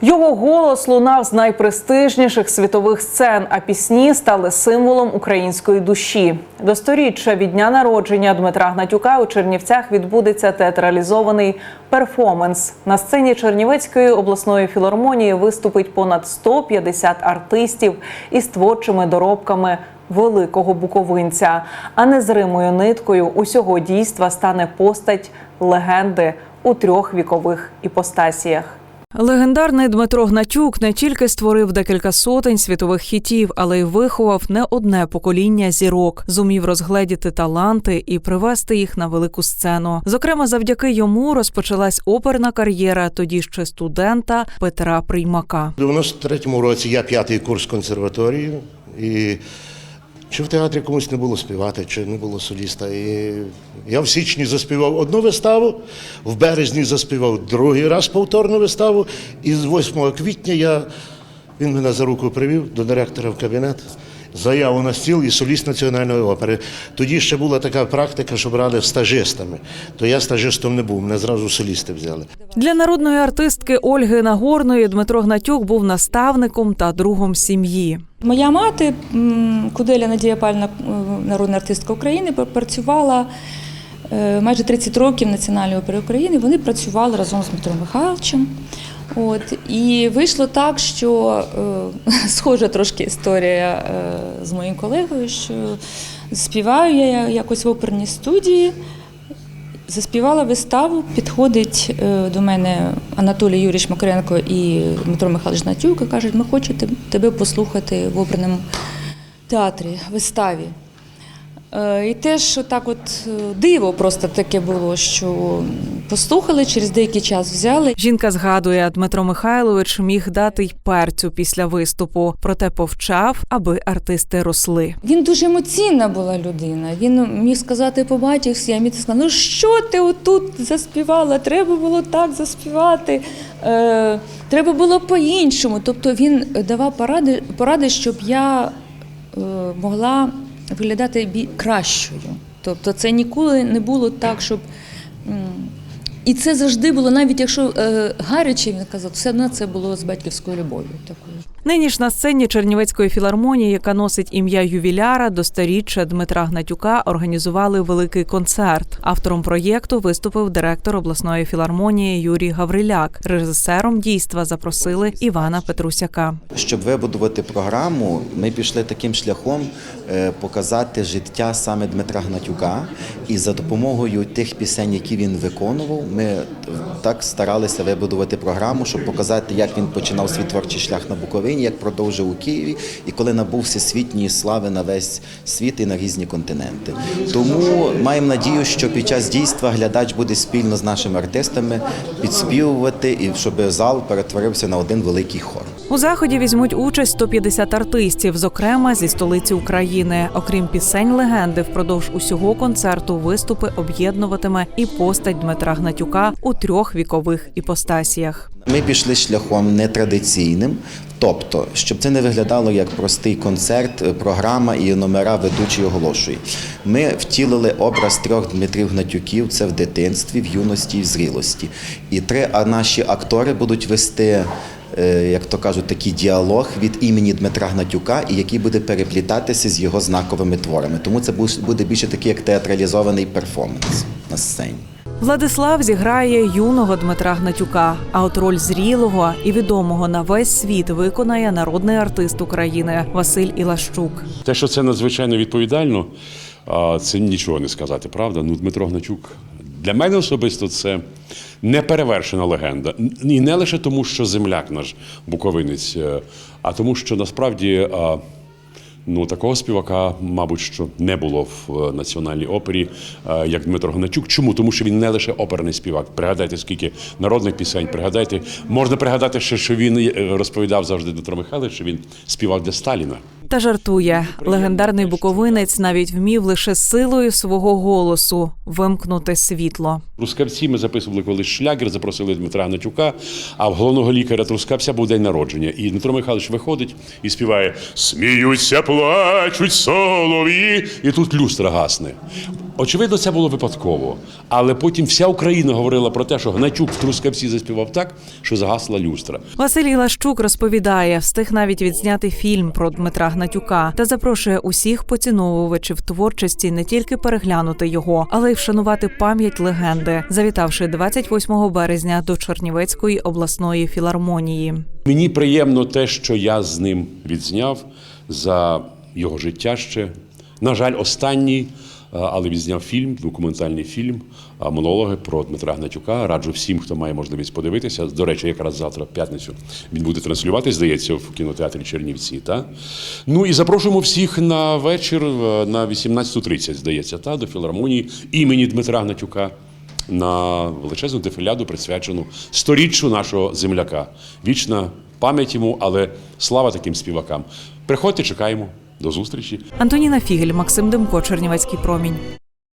Його голос лунав з найпрестижніших світових сцен, а пісні стали символом української душі. До сторіччя від дня народження Дмитра Гнатюка у Чернівцях відбудеться театралізований перформанс. На сцені Чернівецької обласної філармонії виступить понад 150 артистів із творчими доробками великого буковинця. А незримою ниткою усього дійства стане постать легенди у трьох вікових іпостасіях. Легендарний Дмитро Гнатюк не тільки створив декілька сотень світових хітів, але й виховав не одне покоління зірок, зумів розгледіти таланти і привести їх на велику сцену. Зокрема, завдяки йому розпочалась оперна кар'єра тоді ще студента Петра Приймака. У 93-му році я п'ятий курс консерваторії, і чи в театрі комусь не було співати, чи не було соліста. І я в січні заспівав одну виставу, в березні заспівав другий раз повторну виставу, і з 8 квітня я, він мене за руку привів до директора в кабінет. Заяву на стіл і соліст національної опери. Тоді ще була така практика, що брали стажистами. То я стажистом не був, мене зразу солісти взяли. Для народної артистки Ольги Нагорної Дмитро Гнатюк був наставником та другом сім'ї. Моя мати, Куделя Надія Пальна, е, народна артистка України, працювала е, майже 30 років в Національній опері України. Вони працювали разом з Дмитром Михайловичем. От, і вийшло так, що е, схожа трошки історія е, з моїм колегою, що співаю я якось в оперній студії. Заспівала виставу, підходить е, до мене Анатолій Юрійович Макаренко і Дмитро Михайлович Натюк і кажуть, ми хочемо тебе послухати в оперному театрі, виставі. Е, І теж так от е, диво просто таке було, що послухали, через деякий час взяли. Жінка згадує, Дмитро Михайлович міг дати й перцю після виступу, проте повчав, аби артисти росли. Він дуже емоційна була людина. Він міг сказати побачився, я міг сказати, ну що ти отут заспівала? Треба було так заспівати, е, треба було по-іншому. Тобто він давав поради, поради щоб я е, могла виглядати кращою. Тобто це ніколи не було так, щоб. м, І це завжди було, навіть якщо е, гаряче він казав, все одно це було з батьківською любов'ю такою. Нині ж на сцені Чернівецької філармонії, яка носить ім'я ювіляра, до сторіччя Дмитра Гнатюка організували великий концерт. Автором проєкту виступив директор обласної філармонії Юрій Гавриляк. Режисером дійства запросили Івана Петрусяка. Щоб вибудувати програму, ми пішли таким шляхом е, показати життя саме Дмитра Гнатюка. І за допомогою тих пісень, які він виконував, ми так старалися вибудувати програму, щоб показати, як він починав свій творчий шлях на Буковині, як продовжив у Києві, і коли набув всесвітньої слави на весь світ і на різні континенти. Тому маємо надію, що під час дійства глядач буде спільно з нашими артистами підспівувати, і щоб зал перетворився на один великий хор. У заході візьмуть участь 150 артистів, зокрема зі столиці України. Окрім пісень легенди, впродовж усього концерту виступи об'єднуватиме і постать Дмитра Гнатюка у трьох вікових іпостасіях. Ми пішли шляхом нетрадиційним, тобто, щоб це не виглядало як простий концерт, е, програма і номера ведучий оголошує. Ми втілили образ трьох Дмитрів Гнатюків це в дитинстві, в юності і в зрілості. І три наші актори будуть вести. Е, Як то кажуть, такий діалог від імені Дмитра Гнатюка, і який буде переплітатися з його знаковими творами. Тому це буде більше такий як театралізований перформанс на сцені. Владислав зіграє юного Дмитра Гнатюка. А от роль зрілого і відомого на весь світ виконає народний артист України Василь Ілащук. Те, що це надзвичайно відповідально, це нічого не сказати, правда? Ну, Дмитро Гначук для мене особисто це неперевершена легенда. І не лише тому, що земляк наш буковинець, е, а тому, що насправді. Ну, такого співака, мабуть, що не було в е, національній опері, е, як Дмитро Гнатюк. Чому? Тому що він не лише оперний співак. Пригадайте, скільки народних пісень, пригадайте. Можна пригадати ще, що він е, розповідав завжди Дмитро Михайлович, що він співав для Сталіна. Та жартує легендарний буковинець навіть вмів лише силою свого голосу вимкнути світло. Трускавці ми записували колись шлягер, запросили Дмитра Гнатюка, а в головного лікаря Трускавця був день народження. І Дмитро Михайлович виходить і співає Сміються, плачуть солові. І тут люстра гасне. Очевидно, це було випадково. Але потім вся Україна говорила про те, що Гнатюк в Трускавці заспівав так, що загасла люстра. Василій Лащук розповідає, встиг навіть відзняти фільм про Дмитра Гнатюка та запрошує усіх поціновувачів творчості не тільки переглянути його, але й вшанувати пам'ять легенди, завітавши 28 березня до Чернівецької обласної філармонії. Мені приємно те, що я з ним відзняв за його життя ще. На жаль, останній, а, але відзняв фільм, документальний фільм, монологи про Дмитра Гнатюка. Раджу всім, хто має можливість подивитися. До речі, якраз завтра, в п'ятницю, він буде транслювати, здається, в кінотеатрі Чернівці. Та? Ну і запрошуємо всіх на вечір е, на 18.30, здається, та, до філармонії імені Дмитра Гнатюка на величезну дефіляду, присвячену сторіччю нашого земляка. Вічна пам'ять йому, але слава таким співакам. Приходьте, чекаємо. До зустрічі. Антоніна Фігель, Максим Демко, Чернівецький промінь.